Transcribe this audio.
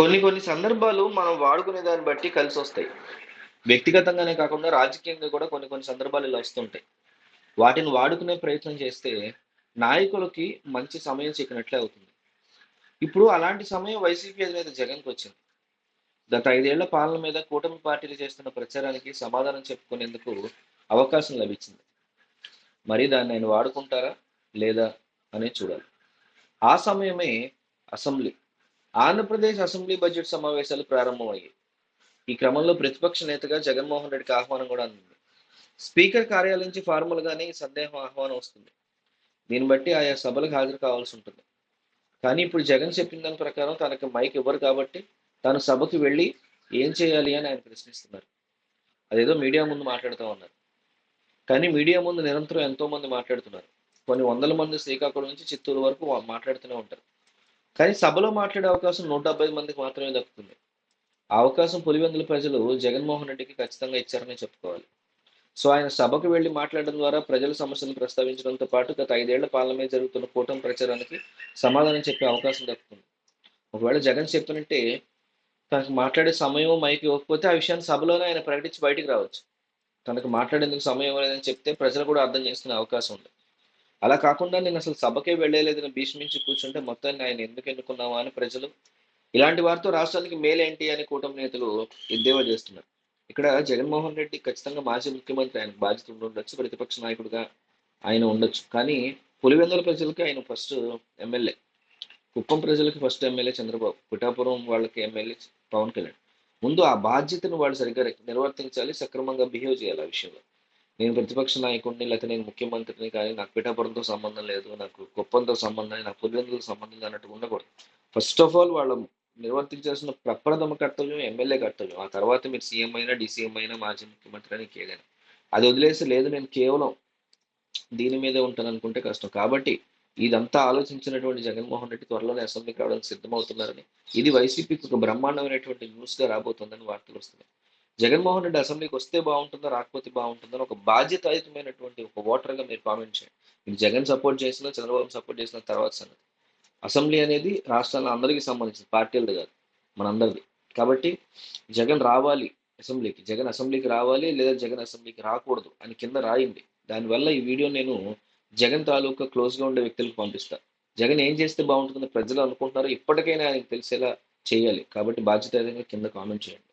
కొన్ని కొన్ని సందర్భాలు మనం వాడుకునే దాన్ని బట్టి కలిసి వస్తాయి. వ్యక్తిగతంగానే కాకుండా రాజకీయంగా కూడా కొన్ని కొన్ని సందర్భాలు ఇలా వస్తుంటాయి. వాటిని వాడుకునే ప్రయత్నం చేస్తే నాయకులకి మంచి సమయం చిక్కినట్లే అవుతుంది. ఇప్పుడు అలాంటి సమయం వైసీపీ అధినేత జగన్కి వచ్చింది. గత ఐదేళ్ళ పాలన మీద కూటమి పార్టీలు చేస్తున్న ప్రచారానికి సమాధానం చెప్పుకునేందుకు అవకాశం లభించింది. మరి దాన్ని ఆయన వాడుకుంటారా లేదా అనేది చూడాలి. ఆ సమయమే అసెంబ్లీ. ఆంధ్రప్రదేశ్ అసెంబ్లీ బడ్జెట్ సమావేశాలు ప్రారంభమయ్యాయి. ఈ క్రమంలో ప్రతిపక్ష నేతగా జగన్మోహన్ రెడ్డికి ఆహ్వానం కూడా అందింది. స్పీకర్ కార్యాలయం నుంచి ఫార్మల్గానే ఈ సందేహం ఆహ్వానం వస్తుంది. దీన్ని బట్టి ఆయా సభలకు హాజరు కావాల్సి ఉంటుంది. కానీ ఇప్పుడు జగన్ చెప్పిన దాని ప్రకారం తనకు మైక్ ఇవ్వరు కాబట్టి తాను సభకి వెళ్ళి ఏం చేయాలి అని ఆయన ప్రశ్నిస్తున్నారు. అదేదో మీడియా ముందు మాట్లాడుతూ ఉన్నారు. కానీ మీడియా ముందు నిరంతరం ఎంతో మంది మాట్లాడుతున్నారు. కొన్ని వందల మంది శ్రీకాకుళం నుంచి చిత్తూరు వరకు మాట్లాడుతూనే ఉంటారు. కానీ సభలో మాట్లాడే అవకాశం నూట డెబ్బై మందికి మాత్రమే దక్కుతుంది. ఆ అవకాశం పులివెందుల ప్రజలు జగన్మోహన్ రెడ్డికి ఖచ్చితంగా ఇచ్చారని చెప్పుకోవాలి. సో ఆయన సభకు వెళ్ళి మాట్లాడడం ద్వారా ప్రజల సమస్యలను ప్రస్తావించడంతో పాటు గత ఐదేళ్ళ పాలన మీద జరుగుతున్న కూటమి ప్రచారానికి సమాధానం చెప్పే అవకాశం దక్కుతుంది. ఒకవేళ జగన్ చెప్పినట్టే తనకు మాట్లాడే సమయం మైకి ఇవ్వకపోతే ఆ విషయాన్ని సభలోనే ఆయన ప్రకటించి బయటికి రావచ్చు. తనకు మాట్లాడేందుకు సమయం లేదని చెప్తే ప్రజలు కూడా అర్థం చేసుకునే అవకాశం ఉంది. అలా కాకుండా నేను అసలు సభకే వెళ్ళలేదని భీష్మించి కూర్చుంటే మొత్తాన్ని ఆయన ఎందుకు ఎన్నుకున్నావా అని ప్రజలు ఇలాంటి వారితో రాష్ట్రానికి మేలేంటి అని కూటమి నేతలు ఎద్దేవా చేస్తున్నారు. ఇక్కడ జగన్మోహన్ రెడ్డి ఖచ్చితంగా మాజీ ముఖ్యమంత్రి ఆయన బాధ్యత ఉండొచ్చు ప్రతిపక్ష నాయకుడిగా ఆయన ఉండొచ్చు. కానీ పులివెందుల ప్రజలకి ఆయన ఫస్ట్ ఎమ్మెల్యే. కుప్పం ప్రజలకి ఫస్ట్ ఎమ్మెల్యే చంద్రబాబు. పిఠాపురం వాళ్ళకి ఎమ్మెల్యే పవన్ కళ్యాణ్. ముందు ఆ బాధ్యతను వాళ్ళు సరిగ్గా నిర్వర్తించాలి సక్రమంగా బిహేవ్ చేయాలి ఆ విషయంలో. నేను ప్రతిపక్ష నాయకుడిని లేకపోతే నేను ముఖ్యమంత్రిని కానీ నాకు పిఠాపురంతో సంబంధం లేదు నాకు కుప్పంతో సంబంధం లేదు నాకు పులివెందులతో సంబంధం లేదు అన్నట్టు ఉండకూడదు. ఫస్ట్ ఆఫ్ ఆల్ వాళ్ళ నిర్వర్తించాల్సిన ప్రప్రథమ కర్తవ్యం ఎమ్మెల్యే కర్తవ్యం. ఆ తర్వాత మీరు సీఎం అయినా డీసీఎం అయినా మాజీ ముఖ్యమంత్రి అయినా కేదైనా అది వదిలేసి లేదు నేను కేవలం దీని మీదే ఉంటాను అనుకుంటే కష్టం. కాబట్టి ఇదంతా ఆలోచించినటువంటి జగన్మోహన్ రెడ్డి త్వరలోనే అసెంబ్లీకి రావడానికి సిద్ధమవుతున్నారని. ఇది వైసీపీకి ఒక బ్రహ్మాండమైనటువంటి న్యూస్గా రాబోతుందని వార్తలు వస్తున్నాయి. జగన్మోహన్ రెడ్డి అసెంబ్లీకి వస్తే బాగుంటుందా రాకపోతే బాగుంటుందని ఒక బాధ్యతాయుతమైనటువంటి ఒక ఓటర్గా మీరు కామెంట్ చేయండి. మీరు జగన్ సపోర్ట్ చేసినా చంద్రబాబు సపోర్ట్ చేసిన తర్వాత సంగతి. అసెంబ్లీ అనేది రాష్ట్రాల్లో అందరికీ సంబంధించిన పార్టీలది కాదు మనందరిది. కాబట్టి జగన్ రావాలి అసెంబ్లీకి జగన్ అసెంబ్లీకి రావాలి లేదా జగన్ అసెంబ్లీకి రాకూడదు అని కింద రాయండి. దానివల్ల ఈ వీడియో నేను జగన్ తాలూకా క్లోజ్గా ఉండే వ్యక్తులకు పంపిస్తాను జగన్ ఏం చేస్తే బాగుంటుందని ప్రజలు అనుకుంటున్నారో ఇప్పటికైనా ఆయనకు తెలిసేలా చేయాలి. కాబట్టి బాధ్యత కింద కామెంట్ చేయండి.